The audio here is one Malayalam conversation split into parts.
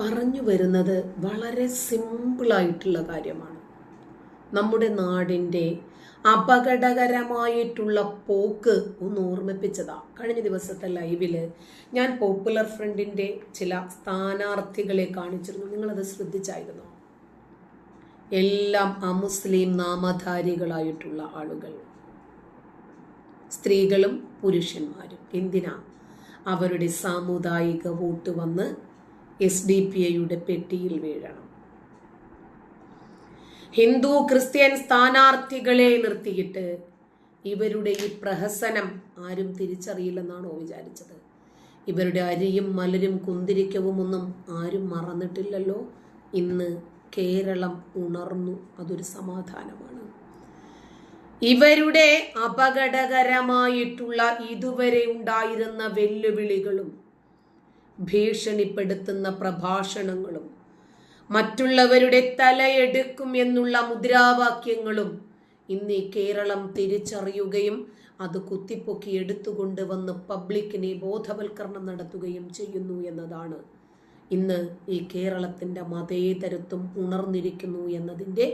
പറഞ്ഞു വരുന്നത് വളരെ സിമ്പിളായിട്ടുള്ള കാര്യമാണ്. നമ്മുടെ നാടിന്റെ അപകടകരമായിട്ടുള്ള പോക്ക് ഒന്ന് ഓർമ്മിപ്പിച്ചതാ. കഴിഞ്ഞ ദിവസത്തെ ലൈവിൽ ഞാൻ പോപ്പുലർ ഫ്രണ്ടിന്റെ ചില സ്ഥാനാർത്ഥികളെ കാണിച്ചിരുന്നു. നിങ്ങളത് ശ്രദ്ധിച്ചായിരുന്നു? എല്ലാം അമുസ്ലിം നാമധാരികളായിട്ടുള്ള ആളുകൾ. സ്ത്രീകളും പുരുഷന്മാരും. എന്തിനാ? അവരുടെ സാമുദായിക വോട്ട് വന്ന് എസ് ഡി പി ഐയുടെ പെട്ടിയിൽ വീഴണം. ഹിന്ദു ക്രിസ്ത്യൻ സ്ഥാനാർത്ഥികളെ നിർത്തിയിട്ട് ഇവരുടെ ഈ പ്രഹസനം ആരും തിരിച്ചറിയില്ലെന്നാണോ വിചാരിച്ചത്? ഇവരുടെ അരിയും മലരും കുന്തിരിക്കവും ഒന്നും ആരും മറന്നിട്ടില്ലല്ലോ? ഇന്ന് കേരളം ഉണർന്നു അതൊരു സമാധാനമാണ്. ഇവരുടെ അപകടകരമായിട്ടുള്ള ഇതുവരെ ഉണ്ടായിരുന്ന വെല്ലുവിളികളും ഭീഷണിപ്പെടുത്തുന്ന പ്രഭാഷണങ്ങളും മറ്റുള്ളവരുടെ തലയെടുക്കും എന്നുള്ള മുദ്രാവാക്യങ്ങളും ഇന്ന് കേരളം തിരിച്ചറിയുകയും അത് കുത്തിപ്പൊക്കി എടുത്തുകൊണ്ട് വന്ന് പബ്ലിക്കിനെ ബോധവൽക്കരണം നടത്തുകയും ചെയ്യുന്നു എന്നതാണ്. ഇന്ന് ഈ കേരളത്തിന്റെ മതേതരത്വം ഉണർന്നിരിക്കുന്നു എന്നതിന്റെ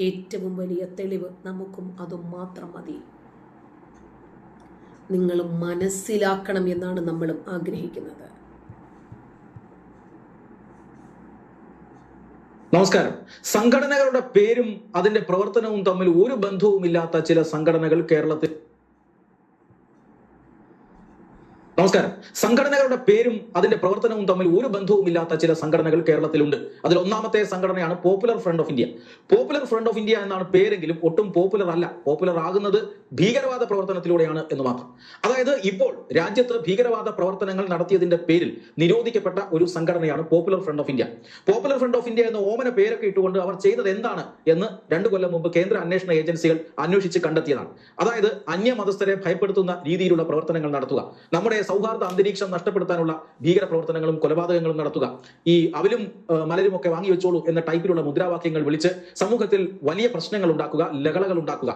ഏറ്റവും വലിയ തെളിവ് നമുക്കും അതും മാത്രം മതി. നിങ്ങൾ മനസ്സിലാക്കണം എന്നാണ് നമ്മളും ആഗ്രഹിക്കുന്നത്. നമസ്കാരം. സംഘടനകളുടെ പേരും അതിന്റെ പ്രവർത്തനവും തമ്മിൽ ഒരു ബന്ധവുമില്ലാത്ത ചില സംഘടനകൾ കേരളത്തിൽ നമസ്കാരം. സംഘടനകളുടെ പേരും അതിന്റെ പ്രവർത്തനവും തമ്മിൽ ഒരു ബന്ധവുമില്ലാത്ത ചില സംഘടനകൾ കേരളത്തിലുണ്ട്. അതിൽ ഒന്നാമത്തെ സംഘടനയാണ് Popular Front of India Popular Front of India എന്നാണ് പേരെങ്കിലും ഒട്ടും പോപ്പുലർ അല്ല. പോപ്പുലർ ആകുന്നത് ഭീകരവാദ പ്രവർത്തനത്തിലൂടെയാണ് എന്ന് മാത്രം. അതായത് ഇപ്പോൾ രാജ്യത്ത് ഭീകരവാദ പ്രവർത്തനങ്ങൾ നടത്തിയതിന്റെ പേരിൽ നിരോധിക്കപ്പെട്ട ഒരു സംഘടനയാണ് Popular Front of India Popular Front of India എന്ന ഓമന പേരൊക്കെ ഇട്ടുകൊണ്ട് അവർ ചെയ്തത് എന്താണ് എന്ന് രണ്ടു കൊല്ലം മുമ്പ് കേന്ദ്ര അന്വേഷണ ഏജൻസികൾ അന്വേഷിച്ച് കണ്ടെത്തിയതാണ്. അതായത് അന്യമതസ്ഥരെ ഭയപ്പെടുത്തുന്ന രീതിയിലുള്ള പ്രവർത്തനങ്ങൾ നടത്തുക. നമ്മുടെ സൗഹാർദ്ദ അന്തരീക്ഷം നഷ്ടപ്പെടുത്താനുള്ള ഭീകര പ്രവർത്തനങ്ങളും കൊലപാതകങ്ങളും നടത്തുക. ഈ അവലും മലരും ഒക്കെ വാങ്ങി വെച്ചോളൂ എന്ന ടൈപ്പിലുള്ള മുദ്രാവാക്യങ്ങൾ വിളിച്ച് സമൂഹത്തിൽ വലിയ പ്രശ്നങ്ങൾ ഉണ്ടാക്കുക ലഹളകൾ ഉണ്ടാക്കുക.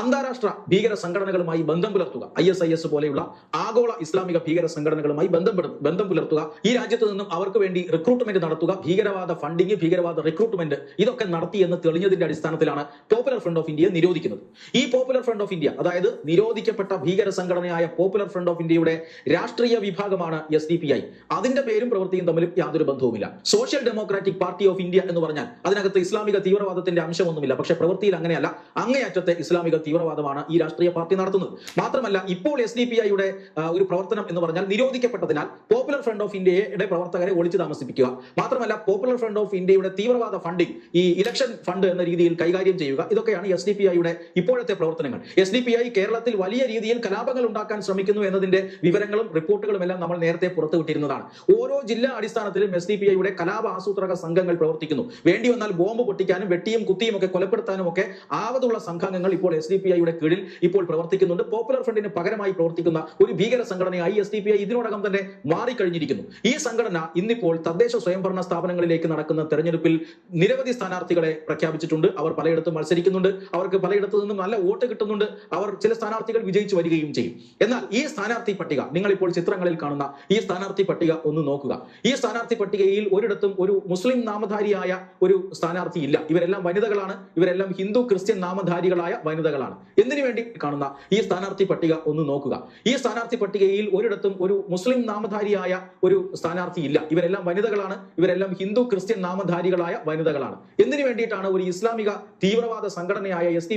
അന്താരാഷ്ട്ര ഭീകര സംഘടനകളുമായി ബന്ധം പുലർത്തുക. ഐ എസ് ഐ എസ് പോലെയുള്ള ആഗോള ഇസ്ലാമിക ഭീകര സംഘടനകളുമായി ബന്ധം ബന്ധം പുലർത്തുക. ഈ രാജ്യത്ത് നിന്നും അവർക്ക് വേണ്ടി റിക്രൂട്ട്മെന്റ് നടത്തുക ഭീകരവാദ ഫണ്ടിങ് ഭീകരവാദ റിക്രൂട്ട്മെന്റ് ഇതൊക്കെ നടത്തി എന്ന് തെളിഞ്ഞതിന്റെ അടിസ്ഥാനത്തിലാണ് പോപ്പുലർ ഫ്രണ്ട് ഓഫ് ഇന്ത്യയെ നിരോധിക്കുന്നത്. ഈ പോപ്പുലർ ഫ്രണ്ട് ഓഫ് ഇന്ത്യ അതായത് നിരോധിക്കപ്പെട്ട ഭീകര സംഘടനയായ പോപ്പുലർ ഫ്രണ്ട് ഓഫ് ഇന്ത്യയുടെ രാഷ്ട്രീയ വിഭാഗമാണ് എസ് ഡി പി ഐ അതിന്റെ പേരും പ്രവൃത്തിയും തമ്മിൽ യാതൊരു ബന്ധവുമില്ല. Social Democratic Party of India എന്ന് പറഞ്ഞാൽ അതിനകത്ത് ഇസ്ലാമിക തീവ്രവാദത്തിന്റെ അംശമൊന്നുമില്ല. പക്ഷേ പ്രവൃത്തിയിൽ അങ്ങനെയല്ല. അങ്ങേയറ്റത്തെ ഇസ്ലാമിക തീവ്രവാദമാണ് ഈ രാഷ്ട്രീയ പാർട്ടി നടത്തുന്നത്. മാത്രമല്ല ഇപ്പോൾ എസ് ഡി പി ഐയുടെ ഒരു പ്രവർത്തനം എന്ന് പറഞ്ഞാൽ നിരോധിക്കപ്പെട്ടതിനാൽ പോപ്പുലർ ഫ്രണ്ട് ഓഫ് ഇന്ത്യയുടെ പ്രവർത്തകരെ ഒളിച്ചു താമസിപ്പിക്കുക. മാത്രമല്ല പോപ്പുലർ ഫ്രണ്ട് ഓഫ് ഇന്ത്യയുടെ തീവ്രവാദ ഫണ്ടിംഗ് ഈ ഇലക്ഷൻ ഫണ്ട് എന്ന രീതിയിൽ കൈകാര്യം ചെയ്യുക ഇതൊക്കെയാണ് എസ് ഡി പി ഐയുടെ ഇപ്പോഴത്തെ പ്രവർത്തനങ്ങൾ. എസ് ഡി പി ഐ കേരളത്തിൽ വലിയ രീതിയിൽ കലാപങ്ങൾ ഉണ്ടാക്കാൻ ശ്രമിക്കുന്നു എന്നതിന്റെ വിവരങ്ങളും റിപ്പോർട്ടുകളും എല്ലാം നമ്മൾ നേരത്തെ പുറത്തുവിട്ടിരുന്നതാണ്. ഓരോ ജില്ലാ അടിസ്ഥാനത്തിലും എസ് ഡി പി ഐയുടെ കലാപ ആസൂത്രക സംഘങ്ങൾ പ്രവർത്തിക്കുന്നു. വേണ്ടി വന്നാൽ ബോംബ് പൊട്ടിക്കാനും വെട്ടിയും കുത്തിയും ഒക്കെ കൊലപ്പെടുത്താനും ഒക്കെ ആവതുള്ള സംഘാംഗങ്ങൾ ഇപ്പോൾ എസ് ഡി പി ഐയുടെ കീഴിൽ ഇപ്പോൾ പ്രവർത്തിക്കുന്നുണ്ട്. പോപ്പുലർ ഫ്രണ്ടിന് പകരമായി പ്രവർത്തിക്കുന്ന ഒരു ഭീകര സംഘടനയായി എസ് ഡി പി ഐ ഇതിനോടകം തന്നെ മാറിക്കഴിഞ്ഞിരിക്കുന്നു. ഈ സംഘടന ഇന്നിപ്പോൾ തദ്ദേശ സ്വയംഭരണ സ്ഥാപനങ്ങളിലേക്ക് നടക്കുന്ന തെരഞ്ഞെടുപ്പിൽ നിരവധി സ്ഥാനാർത്ഥികളെ പ്രഖ്യാപിച്ചിട്ടുണ്ട്. അവർ പലയിടത്തും മത്സരിക്കുന്നുണ്ട്. അവർക്ക് പലയിടത്തു നിന്നും നല്ല വോട്ട് കിട്ടുന്നുണ്ട്. അവർ ചില സ്ഥാനാർത്ഥികൾ വിജയിച്ചു വരികയും ചെയ്യും. എന്നാൽ ഈ സ്ഥാനാർത്ഥി പട്ടിക നിങ്ങൾ ഇപ്പോൾ ചിത്രങ്ങളിൽ കാണുന്ന ഈ സ്ഥാനാർത്ഥി പട്ടിക ഒന്ന് നോക്കുക. ഈ സ്ഥാനാർത്ഥി പട്ടികയിൽ ഒരിടത്തും ഒരു മുസ്ലിം നാമധാരിയായ ഒരു സ്ഥാനാർത്ഥി ഇല്ല. ഇവരെല്ലാം വനിതകളാണ്. ഇവരെല്ലാം ഹിന്ദു ക്രിസ്ത്യൻ നാമധാരികളായ വനിതകളാണ്. എന്തിനു വേണ്ടി കാണുന്ന ഈ സ്ഥാനാർത്ഥി പട്ടിക ഒന്ന് നോക്കുക. ഈ സ്ഥാനാർത്ഥി പട്ടികയിൽ ഒരിടത്തും ഒരു മുസ്ലിം നാമധാരിയായ ഒരു സ്ഥാനാർത്ഥി ഇല്ല. ഇവരെല്ലാം വനിതകളാണ്. ഇവരെല്ലാം ഹിന്ദു ക്രിസ്ത്യൻ നാമധാരികളായ വനിതകളാണ്. എന്തിനു വേണ്ടിയിട്ടാണ് ഒരു ഇസ്ലാമിക തീവ്രവാദ സംഘടനയായ എസ്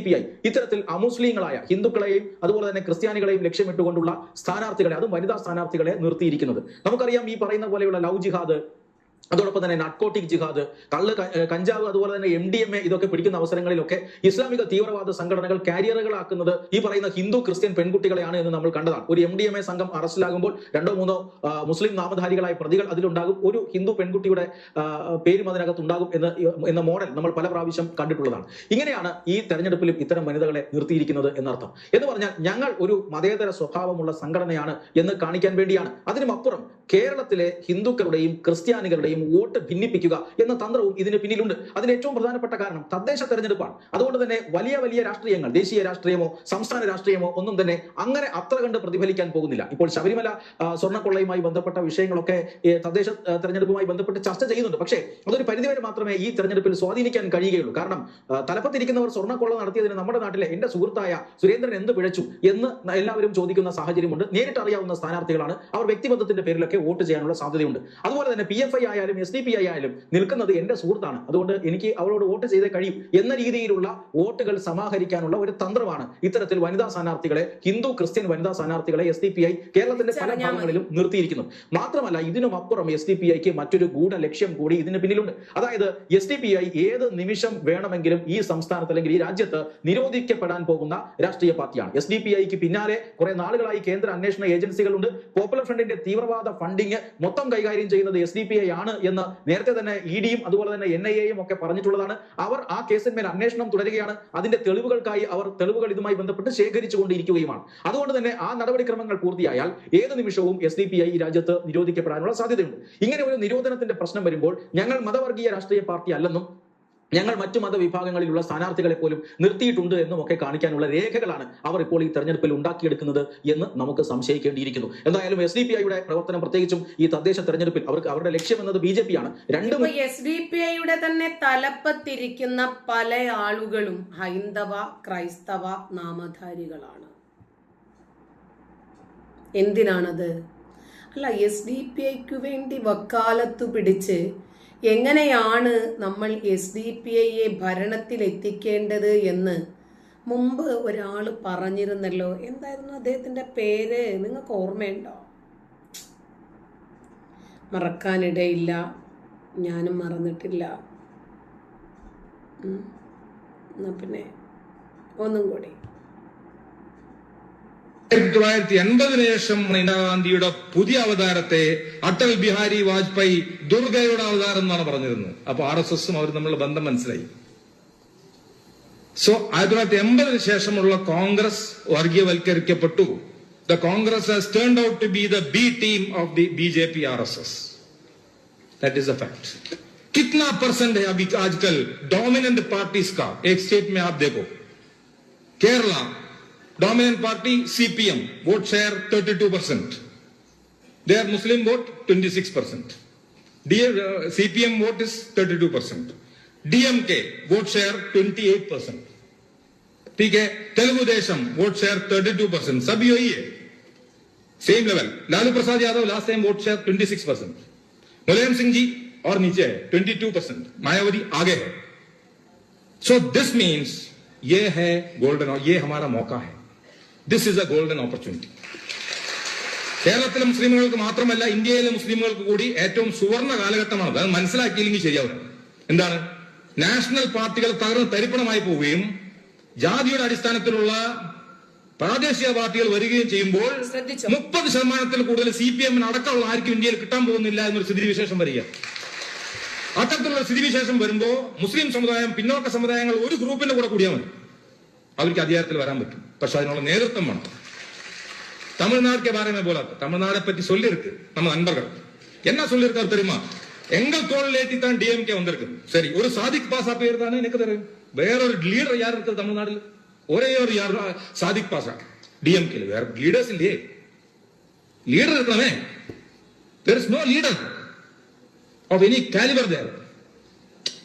ഇത്തരത്തിൽ അമുസ്ലിങ്ങളായ ഹിന്ദുക്കളെയും അതുപോലെ തന്നെ ക്രിസ്ത്യാനികളെയും ലക്ഷ്യമിട്ടുകൊണ്ടുള്ള സ്ഥാനാർത്ഥികളെ അതും സ്ഥാനാർത്ഥികളെ നിർത്തിയിരിക്കുന്നത്. നമുക്കറിയാം ഈ പറയുന്ന പോലെയുള്ള ലവ് ജിഹാദ് അതോടൊപ്പം തന്നെ നട്കോട്ടിക് ജിഹാദ് കള്ള് കഞ്ചാവ് അതുപോലെ തന്നെ എം ഡി എം എ ഇതൊക്കെ പിടിക്കുന്ന അവസരങ്ങളിലൊക്കെ ഇസ്ലാമിക തീവ്രവാദ സംഘടനകൾ കാരിയറുകളാക്കുന്നത് ഈ പറയുന്ന ഹിന്ദു ക്രിസ്ത്യൻ പെൺകുട്ടികളെയാണ് എന്ന് നമ്മൾ കണ്ടതാണ്. ഒരു എം ഡി എം എ സംഘം അറസ്റ്റിലാകുമ്പോൾ രണ്ടോ മൂന്നോ മുസ്ലിം നാമധാരികളായ പ്രതികൾ അതിലുണ്ടാകും. ഒരു ഹിന്ദു പെൺകുട്ടിയുടെ പേരും അതിനകത്ത് ഉണ്ടാകും എന്ന് എന്ന മോഡൽ നമ്മൾ പല പ്രാവശ്യം കണ്ടിട്ടുള്ളതാണ്. ഇങ്ങനെയാണ് ഈ തെരഞ്ഞെടുപ്പിലും ഇത്തരം വനിതകളെ നിർത്തിയിരിക്കുന്നത് എന്നർത്ഥം. എന്ന് പറഞ്ഞാൽ ഞങ്ങൾ ഒരു മതേതര സ്വഭാവമുള്ള സംഘടനയാണ് എന്ന് കാണിക്കാൻ വേണ്ടിയാണ്. അതിനുമപ്പുറം കേരളത്തിലെ ഹിന്ദുക്കളുടെയും ക്രിസ്ത്യാനികളുടെയും സംഘടനകളെയും വോട്ട് ഭിന്നിപ്പിക്കുക എന്ന തന്ത്രവും ഇതിന് പിന്നിലുണ്ട്. അതിന് ഏറ്റവും പ്രധാനപ്പെട്ട കാരണം തദ്ദേശ തെരഞ്ഞെടുപ്പാണ്. അതുകൊണ്ട് തന്നെ വലിയ വലിയ രാഷ്ട്രീയങ്ങൾ ദേശീയ രാഷ്ട്രീയമോ സംസ്ഥാന രാഷ്ട്രീയമോ ഒന്നും തന്നെ അങ്ങനെ അത്ര കണ്ട് പ്രതിഫലിക്കാൻ പോകുന്നില്ല. ഇപ്പോൾ ശബരിമല സ്വർണക്കൊള്ളയുമായി ബന്ധപ്പെട്ട വിഷയങ്ങളൊക്കെ തദ്ദേശ തെരഞ്ഞെടുപ്പുമായി ബന്ധപ്പെട്ട് ചർച്ച ചെയ്യുന്നുണ്ട്. പക്ഷേ അതൊരു പരിധിവരെ മാത്രമേ ഈ തെരഞ്ഞെടുപ്പിൽ സ്വാധീനിക്കാൻ കഴിയുകയുള്ളൂ. കാരണം തലപ്പത്തിരിക്കുന്നവർ സ്വർണക്കൊള്ള നടത്തിയതിന് നമ്മുടെ നാട്ടിലെ എന്റെ സുഹൃത്തായ സുരേന്ദ്രൻ എന്ത് പിഴച്ചു എന്ന് എല്ലാവരും ചോദിക്കുന്ന സാഹചര്യമുണ്ട്. നേരിട്ട് അറിയാവുന്ന സ്ഥാനാർത്ഥികളാണ്. അവർ വ്യക്തിബന്ധത്തിന്റെ പേരിലൊക്കെ വോട്ട് ചെയ്യാനുള്ള സാധ്യതയുണ്ട്. അതുപോലെ തന്നെ പി എഫ് ഐ ആയാലും എസ് ഡി പി ഐ ആയാലും നിൽക്കുന്നത് എന്റെ സുഹൃത്താണ്. അതുകൊണ്ട് എനിക്ക് അവളോട് വോട്ട് ചെയ്തേ കഴിയും എന്ന രീതിയിലുള്ള വോട്ടുകൾ സമാഹരിക്കാനുള്ള ഒരു തന്ത്രമാണ് ഇത്തരത്തിൽ വനിതാ സ്ഥാനാർത്ഥികളെ ഹിന്ദു ക്രിസ്ത്യൻ വനിതാ സ്ഥാനാർത്ഥികളെ എസ് ഡി പി ഐ കേരളത്തിന്റെ പല. ഭാഗങ്ങളിലും നിർത്തിയിരിക്കുന്നത് മാത്രമല്ല ഇതിനും അപ്പുറം എസ് ഡി പി ഐക്ക് മറ്റൊരു ഗൂഢ ലക്ഷ്യം കൂടി ഇതിന് പിന്നിലുണ്ട്. അതായത് എസ് ഡി പി ഐ ഏത് നിമിഷം വേണമെങ്കിലും ഈ സംസ്ഥാനത്ത് അല്ലെങ്കിൽ ഈ രാജ്യത്ത് നിരോധിക്കപ്പെടാൻ പോകുന്ന രാഷ്ട്രീയ പാർട്ടിയാണ്. എസ് ഡി പി ഐക്ക് പിന്നാലെ കുറെ നാളുകളായി കേന്ദ്ര അന്വേഷണ ഏജൻസികളുണ്ട്. പോപ്പുലർ ഫ്രണ്ടിന്റെ തീവ്രവാദ ഫണ്ടിങ് മൊത്തം കൈകാര്യം ചെയ്യുന്നത് എസ് ഡി പി ഐ ആണ്. എന്ന് നേരത്തെ തന്നെ ഇ ഡിയും അതുപോലെ തന്നെ എൻ ഐ എയും ഒക്കെ പറഞ്ഞിട്ടുള്ളതാണ്. അവർ ആ കേസിന്മേൽ അന്വേഷണം തുടരുകയാണ്. അതിന്റെ തെളിവുകൾക്കായി അവർ തെളിവുകൾ ഇതുമായി ബന്ധപ്പെട്ട് ശേഖരിച്ചുകൊണ്ടിരിക്കുകയുമാണ്. അതുകൊണ്ട് തന്നെ ആ നടപടിക്രമങ്ങൾ പൂർത്തിയായാൽ ഏത് നിമിഷവും എസ് ഡി പി ഐ രാജ്യത്ത് നിരോധിക്കപ്പെടാനുള്ള സാധ്യതയുണ്ട്. ഇങ്ങനെ ഒരു നിരോധനത്തിന്റെ പ്രശ്നം വരുമ്പോൾ ഞങ്ങൾ മതവർഗീയ രാഷ്ട്രീയ പാർട്ടി അല്ലെന്നും ഞങ്ങൾ മറ്റു മതവിഭാഗങ്ങളിലുള്ള സ്ഥാനാർത്ഥികളെ പോലും നിർത്തിയിട്ടുണ്ട് എന്നും ഒക്കെ കാണിക്കാനുള്ള രേഖകളാണ് അവർ ഇപ്പോൾ ഈ തെരഞ്ഞെടുപ്പിൽ ഉണ്ടാക്കിയെടുക്കുന്നത് എന്ന് നമുക്ക് സംശയിക്കേണ്ടിയിരിക്കുന്നു. എന്തായാലും എസ് ഡി പി ഐയുടെ പ്രവർത്തനം പ്രത്യേകിച്ചും ഈ തദ്ദേശ തെരഞ്ഞെടുപ്പിൽ അവർക്ക് അവരുടെ ലക്ഷ്യം എന്നത് ബി ജെ പി ആണ് രണ്ടും എസ് ഡി പി ഐയുടെ തന്നെ തലപ്പത്തിരിക്കുന്ന പല ആളുകളും ഹൈന്ദവ ക്രൈസ്തവ നാമധാരികളാണ്. എന്തിനാണത്? അല്ല എസ് ഡി പി ഐക്ക് വേണ്ടി വക്കാലത്തു പിടിച്ച് എങ്ങനെയാണ് നമ്മൾ എസ് ഡി പി ഐയെ ഭരണത്തിലെത്തിക്കേണ്ടത് എന്ന് മുമ്പ് ഒരാൾ പറഞ്ഞിരുന്നല്ലോ. എന്തായിരുന്നു അദ്ദേഹത്തിന്റെ പേര്? നിങ്ങൾക്ക് ഓർമ്മയുണ്ടോ? മറക്കാനിടയില്ല. ഞാനും മറന്നിട്ടില്ല. എന്നാൽ എന്നാ പിന്നെ ഒന്നും കൂടി. ആയിരത്തി തൊള്ളായിരത്തി എൺപതിനു ശേഷം ഇന്ദിരാഗാന്ധിയുടെ പുതിയ അവതാരത്തെ അടൽ ബിഹാരി വാജ്പേയി ദുർഗയുടെ അവതാരം എന്നാണ് പറഞ്ഞിരുന്നത് അപ്പൊ ആർ എസ് എസും അവർ തമ്മിലുള്ള ബന്ധം മനസ്സിലായി സോ ആയിരത്തി തൊള്ളായിരത്തി എൺപതിനു ശേഷമുള്ള Congress വർഗീയവൽക്കരിക്കപ്പെട്ടു the Congress has turned out to be the B team of the B J P R S S that is a fact कितना परसेंट है अभी आजकल डोमिनेंट पार्टीज का एक स्टेट में आप देखो Kerala dominant party CPM vote share 32 percent. Their Muslim vote 26 percent. Dear uh, CPM vote is 32 percent. DMK vote share 28 percent. ठीक है? Telugu Desam vote share 32 percent सभी वही है। Same level Lalu Prasad Yadav last time vote share 26 percent Mulayam Singh ji और नीचे है 22 परसेंट मायावती आगे है। सो दिस मीन्स ये है गोल्डन और ये हमारा मौका है। This is a golden opportunity കേരളത്തിലെ മുസ്ലിമുകൾക്ക് മാത്രമല്ല ഇന്ത്യയിലെ മുസ്ലിമുകൾക്ക് കൂടി ഏറ്റവും സുവർണ കാലഘട്ടമാണ് അത് മനസ്സിലാക്കിയില്ലെങ്കിൽ ശരിയാവില്ല. എന്താണ്? നാഷണൽ പാർട്ടികൾ തകർന്ന് തരിപ്പണമായി പോവുകയും ജാതിയുടെ അടിസ്ഥാനത്തിലുള്ള പ്രാദേശിക പാർട്ടികൾ വരികയും ചെയ്യുമ്പോൾ? മുപ്പത് ശതമാനത്തിൽ കൂടുതൽ സി പി എമ്മിന് അടക്കമുള്ള ആർക്കും ഇന്ത്യയിൽ കിട്ടാൻ പോകുന്നില്ല എന്നൊരു സ്ഥിതിവിശേഷം വരിക. അത്തരത്തിലുള്ള സ്ഥിതിവിശേഷം വരുമ്പോൾ മുസ്ലിം സമുദായം പിന്നോക്ക സമുദായങ്ങൾ ഒരു ഗ്രൂപ്പിന്റെ കൂടെ കൂടിയാൽ മതി. അവർക്ക് അധികാരത്തിൽ വരാൻ പറ്റും. പക്ഷെ അതിനുള്ള നേതൃത്വം വേണം. தமிழ்நாட்டுக்கே பாருங்க போல தமிழ்நாடை பத்தி சொல்லியிருக்கு நம்ம நண்பர்கள் என்ன சொல்லியிருக்காரு தெரியுமா எங்க தோல் ஏற்றி தான் டிஎம்கே வந்திருக்கு சரி ஒரு சாதிக் பாசா பேர் தானே எனக்கு தெரியும் வேற ஒரு லீடர் யார் இருக்குது தமிழ்நாடுல ஒரே ஒரு யார் சாதிக் பாசா டிஎம்கே வேற லீடர்ஸ் இல்லையே லீடர் இருக்கணுமே there is no leader of any calibre there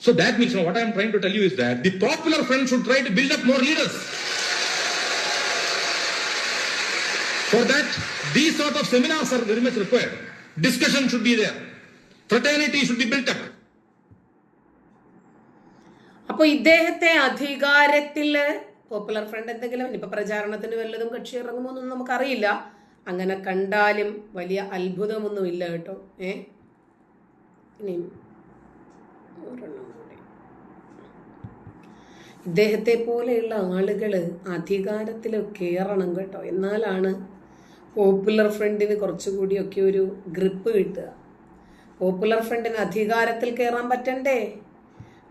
so that means what i am trying to tell you is that the popular front should try to build up more leaders For that, these sort of seminars are very much required. Discussion should be there. Fraternity should be built up. അപ്പൊ ഇദ്ദേഹത്തെ അധികാരത്തിൽ പോപ്പുലർ ഫ്രണ്ട് എന്തെങ്കിലും ഇപ്പൊ പ്രചാരണത്തിന് വല്ലതും കക്ഷി ഇറങ്ങുമോ എന്നൊന്നും നമുക്കറിയില്ല അങ്ങനെ കണ്ടാലും വലിയ അത്ഭുതമൊന്നുമില്ല കേട്ടോ ഏ ഇനിയും ഒരെണ്ണം കൂടി. ഇദ്ദേഹത്തെ പോലെയുള്ള ആളുകൾ അധികാരത്തിലൊക്കെ ഏറണം കേട്ടോ. എന്നാലാണ് പോപ്പുലർ ഫ്രണ്ടിന് കുറച്ചുകൂടിയൊക്കെ ഒരു ഗ്രിപ്പ് കിട്ടുക. പോപ്പുലർ ഫ്രണ്ടിന് അധികാരത്തിൽ കയറാൻ പറ്റണ്ടേ?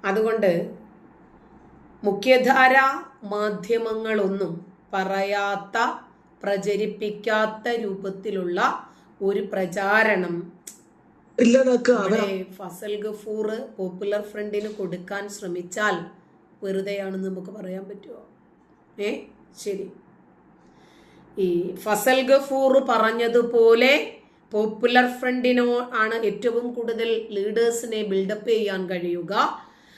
അതുകൊണ്ട് മുഖ്യധാര മാധ്യമങ്ങളൊന്നും പറയാത്ത പ്രചരിപ്പിക്കാത്ത രൂപത്തിലുള്ള ഒരു പ്രചാരണം ഇല്ലാതാക്കുക ഫസൽ ഗഫൂർ പോപ്പുലർ ഫ്രണ്ടിന് കൊടുക്കാൻ ശ്രമിച്ചാൽ വെറുതെയാണെന്ന് നമുക്ക് പറയാൻ പറ്റുമോ ഏ? ശരി. ഈ ഫസൽ ഗഫൂർ പറഞ്ഞതുപോലെ പോപ്പുലർ ഫ്രണ്ടിനോ ആണ് ഏറ്റവും കൂടുതൽ ലീഡേഴ്സിനെ ബിൽഡപ്പ് ചെയ്യാൻ കഴിയുക.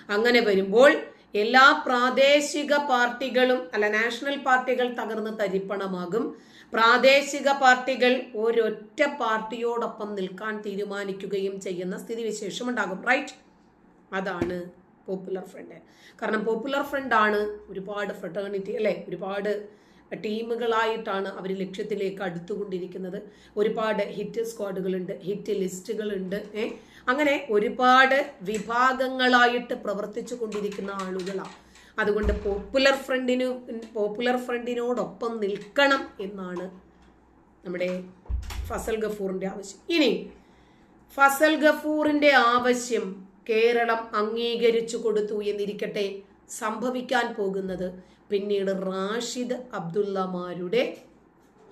അങ്ങനെ വരുമ്പോൾ എല്ലാ പ്രാദേശിക പാർട്ടികളും അല്ല നാഷണൽ പാർട്ടികൾ തകർന്ന് തരിപ്പണമാകും. പ്രാദേശിക പാർട്ടികൾ ഒരൊറ്റ പാർട്ടിയോടൊപ്പം നിൽക്കാൻ തീരുമാനിക്കുകയും ചെയ്യുന്ന സ്ഥിതിവിശേഷം ഉണ്ടാകും. റൈറ്റ് അതാണ് പോപ്പുലർ ഫ്രണ്ട് കാരണം പോപ്പുലർ ഫ്രണ്ടാണ് ഒരുപാട് ഫ്രട്ടേണിറ്റി അല്ലേ? ഒരുപാട് ടീമുകളായിട്ടാണ് അവർ ലക്ഷ്യത്തിലേക്ക് അടുത്തുകൊണ്ടിരിക്കുന്നത്. ഒരുപാട് ഹിറ്റ് സ്ക്വാഡുകളുണ്ട് ഹിറ്റ് ലിസ്റ്റുകളുണ്ട് ഏ? അങ്ങനെ ഒരുപാട് വിഭാഗങ്ങളായിട്ട് പ്രവർത്തിച്ചു കൊണ്ടിരിക്കുന്ന ആളുകളാണ് അതുകൊണ്ട് പോപ്പുലർ ഫ്രണ്ടിന് പോപ്പുലർ ഫ്രണ്ടിനോടൊപ്പം നിൽക്കണം എന്നാണ് നമ്മുടെ ഫസൽ ഗഫൂറിന്റെ ആവശ്യം. ഇനി ഫസൽ ഗഫൂറിന്റെ ആവശ്യം കേരളം അംഗീകരിച്ചു കൊടുത്തു എന്നിരിക്കട്ടെ. സംഭവിക്കാൻ പോകുന്നത് പിന്നീട് റാഷിദ് അബ്ദുള്ളമാരുടെ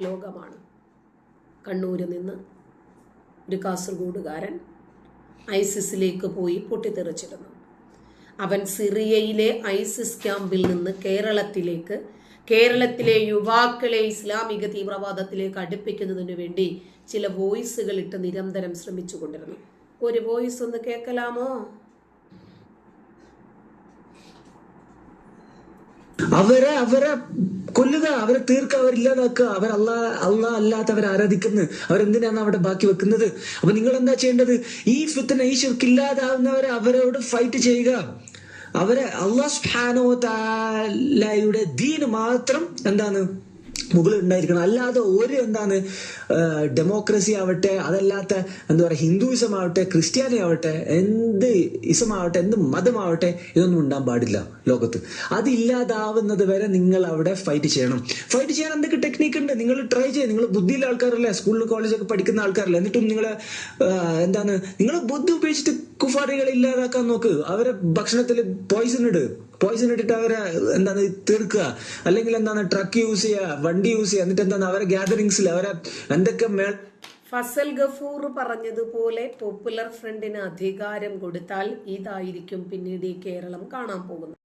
ലോകമാണ്. കണ്ണൂരിൽ നിന്ന് ഒരു കാസർഗോഡുകാരൻ ഐസിസിലേക്ക് പോയി പൊട്ടിത്തെറിച്ചിരുന്നു. അവൻ സിറിയയിലെ ഐസിസ് ക്യാമ്പിൽ നിന്ന് കേരളത്തിലേക്ക് കേരളത്തിലെ യുവാക്കളെ ഇസ്ലാമിക തീവ്രവാദത്തിലേക്ക് അടുപ്പിക്കുന്നതിന് വേണ്ടി ചില വോയിസുകൾ ഇട്ട് നിരന്തരം ശ്രമിച്ചു കൊണ്ടിരുന്നു ഒരു വോയിസ് ഒന്ന് കേൾക്കലാമോ? അവരെ അവരെ കൊല്ലുക. അവരെ തീർക്കുക. അവരില്ലാതാക്കുക അവർ അല്ലാ അല്ലാ അല്ലാത്തവരെ ആരാധിക്കുന്നു. അവരെന്തിനാണ് അവിടെ ബാക്കി വെക്കുന്നത്? അപ്പൊ നിങ്ങൾ എന്താ ചെയ്യേണ്ടത്? ഈ ഫിത്തന ഈ ശുക്കില്ലാതാവുന്നവരെ അവരോട് ഫൈറ്റ് ചെയ്യുക. അവരെ അള്ളാഹ് സുബ്ഹാനഹു വ തആലയുടെ ദീന് മാത്രം എന്താണ് മുകളിൽ ഉണ്ടായിരിക്കണം അല്ലാതെ ഒരു എന്താണ് ഡെമോക്രസി ആവട്ടെ അതല്ലാത്ത എന്താ പറയുക ഹിന്ദുയിസം ആവട്ടെ ക്രിസ്ത്യാനി ആവട്ടെ എന്ത് ഇസം ആവട്ടെ എന്ത് മതമാവട്ടെ ഇതൊന്നും ഉണ്ടാൻ പാടില്ല ലോകത്ത്. അതില്ലാതാവുന്നത് വരെ നിങ്ങൾ അവിടെ ഫൈറ്റ് ചെയ്യണം. ഫൈറ്റ് ചെയ്യാൻ എന്തൊക്കെ ടെക്നീക്ക് ഉണ്ട്? നിങ്ങൾ ട്രൈ ചെയ്യും. നിങ്ങൾ ബുദ്ധിയുള്ള ആൾക്കാരല്ലേ? സ്കൂളിൽ കോളേജൊക്കെ പഠിക്കുന്ന ആൾക്കാരല്ലേ? എന്നിട്ടും നിങ്ങൾ എന്താണ് നിങ്ങൾ ബുദ്ധി ഉപയോഗിച്ചിട്ട് കുഫാറികളെ ഇല്ലാതാക്കാൻ നോക്ക്. അവരെ ഭക്ഷണത്തിൽ പോയിസൺ ഇട്. പോയിസൺ ഇട്ടിട്ട് അവരെ എന്താണ് തീർക്കുക. അല്ലെങ്കിൽ എന്താണ് ട്രക്ക് യൂസ് ചെയ്യുക വണ്ടി യൂസ് ചെയ്യുക. എന്നിട്ട് എന്താണ് അവരെ ഗ്യാതറിങ്സിൽ അവരെ എന്തൊക്കെ മേ ഫസൽ ഗഫൂർ പറഞ്ഞതുപോലെ പോപ്പുലർ ഫ്രണ്ടിന് അധികാരം കൊടുത്താൽ ഇതായിരിക്കും പിന്നീട് ഈ കേരളം കാണാൻ പോകുന്നത്.